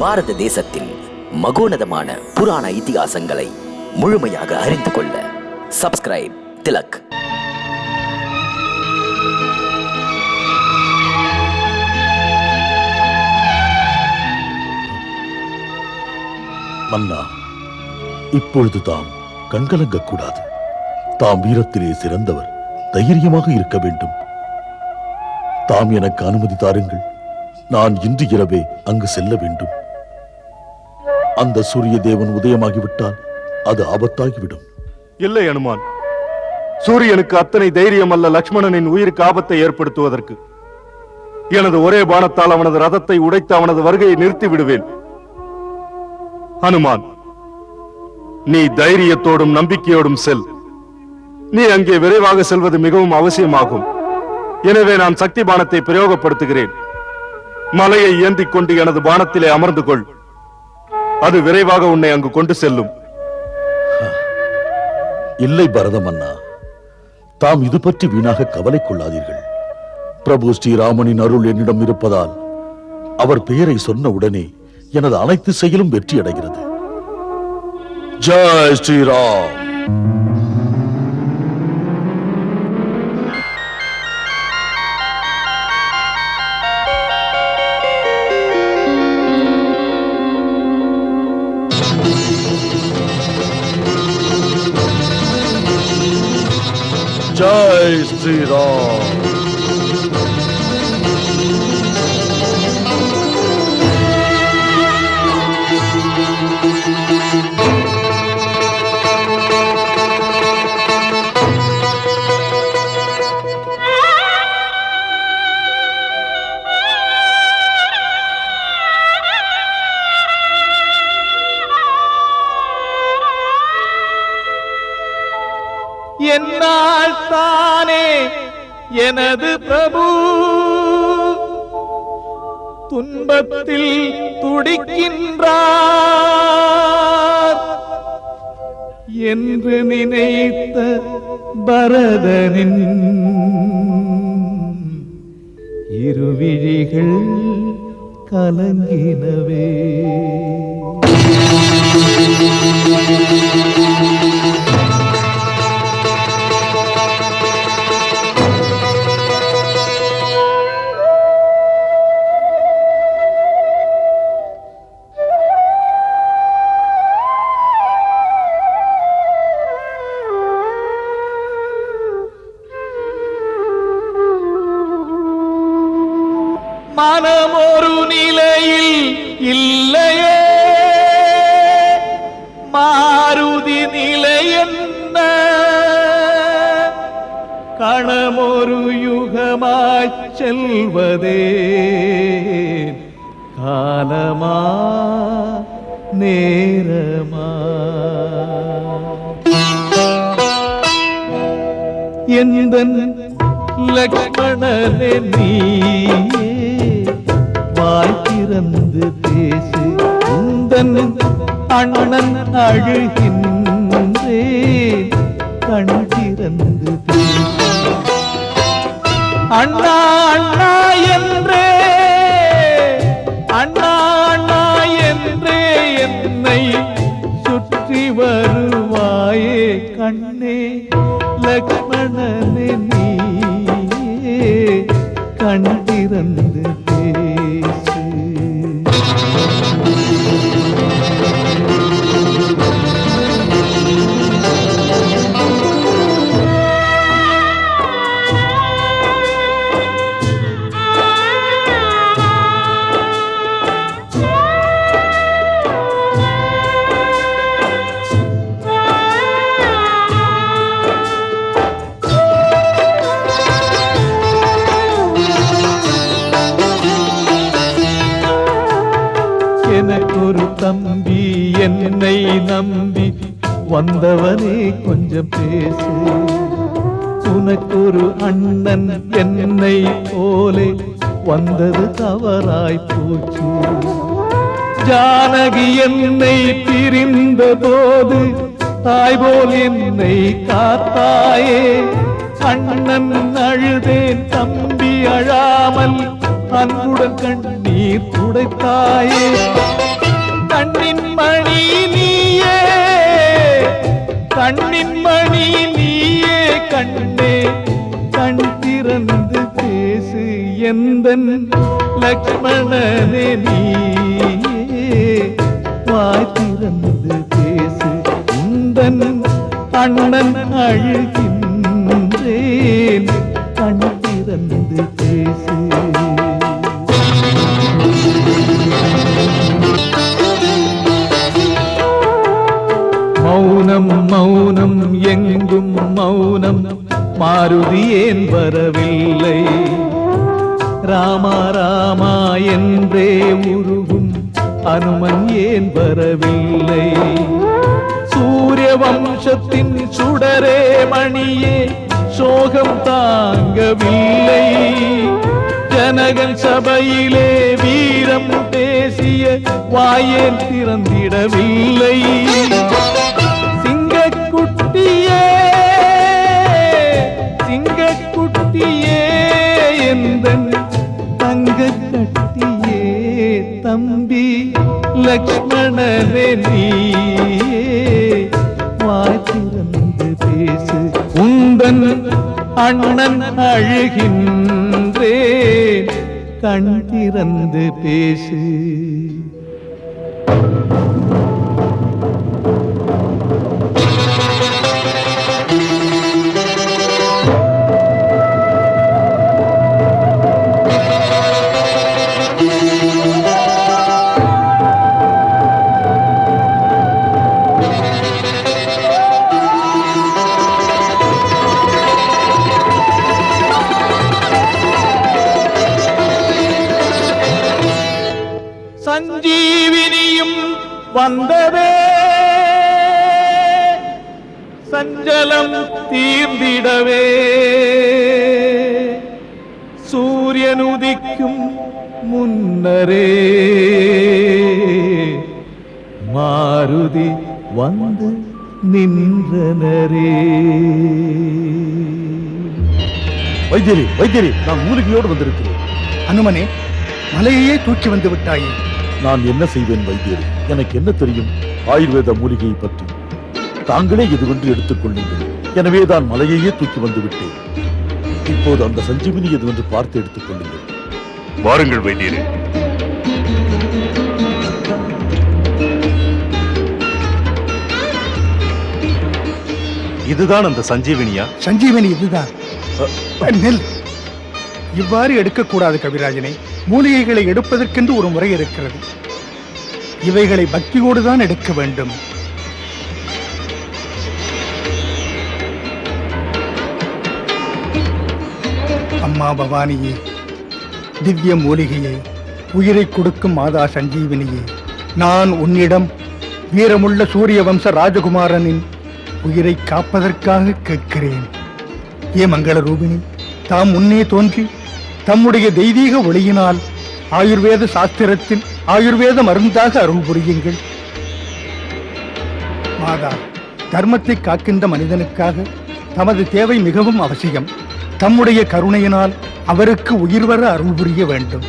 பாரத தேசத்தின் மகோனதமான புராண இதிகாசங்களை முழுமையாக அறிந்து கொள்ள சப்ஸ்கிரைப் திலக். மன்னா இப்பொழுது தாம் கண்கலங்கக் கூடாது தாம் வீரத்திலே சிறந்தவர் தைரியமாக இருக்க வேண்டும். தாம் எனக்கு அனுமதி தாருங்கள். நான் இன்று இரவே அங்கு செல்ல வேண்டும். அந்த சூரிய தேவன் உதயமாகிவிட்டால் அது ஆபத்தாகிவிடும். இல்லை அனுமான். சூரியனுக்கு அத்தனை தைரியம் அல்ல லக்ஷ்மணனின் உயிருக்கு ஆபத்தை ஏற்படுத்துவதற்கு. எனது ஒரே பானத்தால் அவனது ரதத்தை உடைத்து அவனது வருகையை நிறுத்தி விடுவேன் அனுமான் நீ தைரியத்தோடும் நம்பிக்கையோடும் செல். நீ அங்கே விரைவாக செல்வது மிகவும் அவசியமாகும். எனவே நான் சக்தி பானத்தை பிரயோகப்படுத்துகிறேன். மலையை ஏந்திக் கொண்டு எனது பானத்திலே அமர்ந்து கொள். அது விரைவாக உன்னை அங்கு கொண்டு செல்லும். இல்லை பரதமன்னா தாம் இது பற்றி வீணாக கவலை கொள்ளாதீர்கள். பிரபு ஸ்ரீராமனின் அருள் என்னிடம் இருப்பதால் அவர் பெயரை சொன்ன உடனே எனது அனைத்து செயலும் வெற்றி அடைகிறது ஜெய் ஸ்ரீராம்! ஜெய் ஸ்ரீராம் என்னால் தானே எனது பிரபு. துன்பத்தில் துடிக்கின்றார் என்று நினைத்த பரதனின் இருவிழிகள் கலங்கினவே. மனமொரு நிலையில் இல்லையே. மாருதி நிலை என்ன? கணமொரு யுகமாய் செல்வதே. காலமா? நேரமா? எந்த லக்ஷ்மணனே நீ வாய் திறந்து பேசு. உந்தன் அண்ணன் அழுகின்றே கண் திறந்து பேசு. அண்ணா அண்ணா என்றே. அண்ணா அண்ணா என்றே என்னை சுற்றி வருவாயே கண்ணே. லக்ஷ்மணனே நீ கண் திறந்து நம்பி வந்தவனே கொஞ்சம் பேசு. உனக்கொரு அண்ணன் என்னை போலே வந்தது தவறாய் போச்சு. ஜானகி என்னை பிரிந்த போது தாய் போல் என்னை காத்தாயே. அண்ணன் அழுதேன் தம்பி அழாமல் அன்புடன் கண்ணீர் துடைத்தாயே எந்தன் லக்ஷ்மணனே நீ வாத்திரந்து பேசு உந்தன் அண்ணன் அழுகின்றேன். கண் திறந்து பேசு. மௌனம் மௌனம் எங்கும் மௌனம் மாருதி ஏன் வரவில்லை? ராமா ராமா என்றே உருகும் அனுமன் ஏன் வரவில்லை? சூரிய வம்சத்தின் சுடரே மணியே சோகம் தாங்கவில்லை. ஜனகன் சபையிலே வீரம் பேசிய வாயேன் திறந்திடவில்லை. சிங்கக்குட்டியே சிங்கக்குட்டியே கட்டியே தம்பி லக்ஷ்மணனே நீயே வாய் பேசு உந்தன் அண்ணன் அழுகின்றேன். கண் திறந்து பேசு. சஞ்சலம் தீர்ந்திடவே. சூரியன் உதிக்கும் முன்னரே. மாருதி வந்து நின்றனரே. வைத்தியரே வைத்தியரே நான் மூலிகையோடு வந்திருக்கிறேன். அனுமனே மலையையே தூக்கி வந்து விட்டாயே. நான் என்ன செய்வேன் வைத்தியரே? எனக்கு என்ன தெரியும்? ஆயுர்வேத மூலிகையை பற்றி. தாங்களே எதுவென்று எடுத்துக் கொள்ளுங்கள் எனவே தான் மலையையே தூக்கி வந்து விட்டேன் இப்போது அந்த சஞ்சீவினி எதுவென்று பார்த்து எடுத்துக் கொள்ளுங்கள் வாருங்கள் வைத்தியரே. இதுதான் அந்த சஞ்சீவினியா? சஞ்சீவனி இதுதான். நெல். இவ்வாறு எடுக்கக்கூடாது கவிராஜனே. மூலிகைகளை எடுப்பதற்கென்று ஒரு முறை இருக்கிறது. இவைகளை பக்தியோடு தான் எடுக்க வேண்டும். அம்மா பவானியே திவ்ய மூலிகையே உயிரை கொடுக்கும் மாதா சஞ்சீவினியே நான் உன்னிடம் வீரமுள்ள சூரிய வம்ச ராஜகுமாரனின் உயிரை காப்பதற்காக கேட்கிறேன். ஏ மங்கள ரூபிணி தாம் முன்னே தோன்றி தம்முடைய தெய்வீக ஒளியினால் ஆயுர்வேத சாஸ்திரத்தில் ஆயுர்வேத மருந்தாக அருள் புரியுங்கள். மாதா தர்மத்தை காக்கின்ற மனிதனுக்காக தமது தேவை மிகவும் அவசியம். தம்முடைய கருணையினால் அவருக்கு உயிர்வர அருள் புரிய வேண்டும்.